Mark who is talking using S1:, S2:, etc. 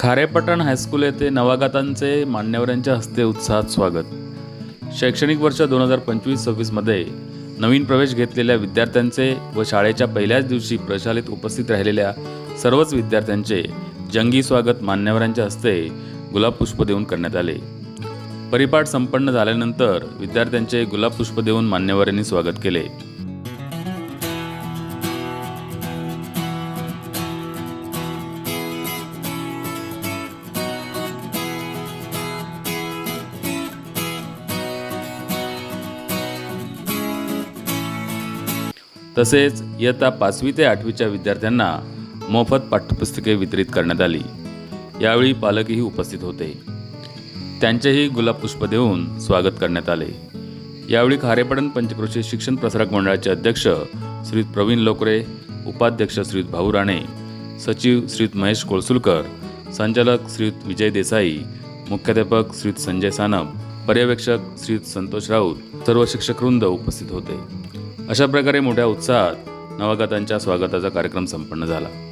S1: खारेपटण high school येथे नवागतांचे मान्यवरांच्या हस्ते उत्साहात स्वागत. शैक्षणिक वर्ष दोन हजार पंचवीस सव्वीसमध्ये नवीन प्रवेश घेतलेल्या विद्यार्थ्यांचे व शाळेच्या पहिल्याच दिवशी प्रशालेत उपस्थित राहिलेल्या सर्वच विद्यार्थ्यांचे जंगी स्वागत मान्यवरांच्या हस्ते गुलाब पुष्प देऊन करण्यात आले. परिपाठ संपन्न झाल्यानंतर विद्यार्थ्यांचे गुलाब पुष्प देऊन मान्यवरांनी स्वागत केले. तसेच इयत्ता पाचवी ते आठवीच्या विद्यार्थ्यांना मोफत पाठ्यपुस्तके वितरित करण्यात आली. यावेळी पालकही उपस्थित होते. त्यांचेही गुलाब पुष्प देऊन स्वागत करण्यात आले. यावेळी खारेपडण पंचक्रोशी शिक्षण प्रसारक मंडळाचे अध्यक्ष श्रीत प्रवीण लोकरे उपाध्यक्ष श्रीत भाऊ राणे सचिव श्रीत महेश कोळसुलकर संचालक श्रीत विजय देसाई मुख्याध्यापक श्रीत संजय सानप पर्यवेक्षक श्रीत संतोष राऊत सर्व शिक्षकवृंद उपस्थित होते. अशा प्रकारे मोठ्या उत्साहात नवागतांच्या स्वागताचा कार्यक्रम संपन्न झाला.